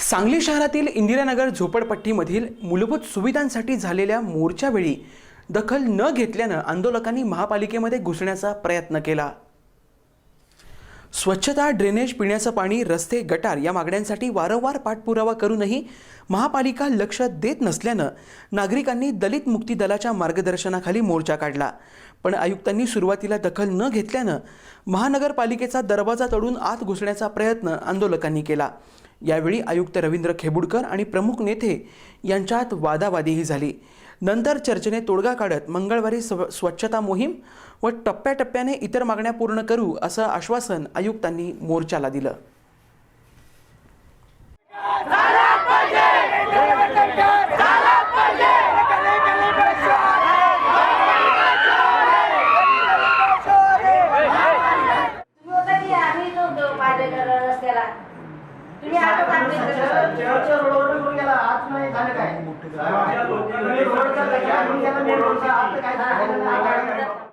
सांगली शहरातील इंदिरानगर झोपडपट्टीमधील मूलभूत सुविधांसाठी झालेल्या मोर्चावेळी दखल न घेतल्यानं आंदोलकांनी महापालिकेमध्ये घुसण्याचा प्रयत्न केला. स्वच्छता ड्रेनेज पिण्याचं पाणी रस्ते गटार या मागण्यांसाठी वारंवार पाठपुरावा करूनही महापालिका लक्ष देत नसल्यानं नागरिकांनी दलित मुक्ती दलाच्या मार्गदर्शनाखाली मोर्चा काढला. पण आयुक्तांनी सुरुवातीला दखल न घेतल्यानं महानगरपालिकेचा दरवाजा तोडून आत घुसण्याचा प्रयत्न आंदोलकांनी केला. यावेळी आयुक्त रवींद्र खेबुडकर आणि प्रमुख नेते यांच्यात वादावादीही झाली नंतर चर्चेने तोडगा काढत मंगळवारी स्व स्वच्छता मोहीम व टप्प्याटप्प्याने इतर मागण्या पूर्ण करू असं आश्वासन आयुक्तांनी मोर्चाला दिलं Yeah. तुम्ही आता चांगले शेवटच्या रोडवर निघून गेला आज नाही झालं काय? तर काय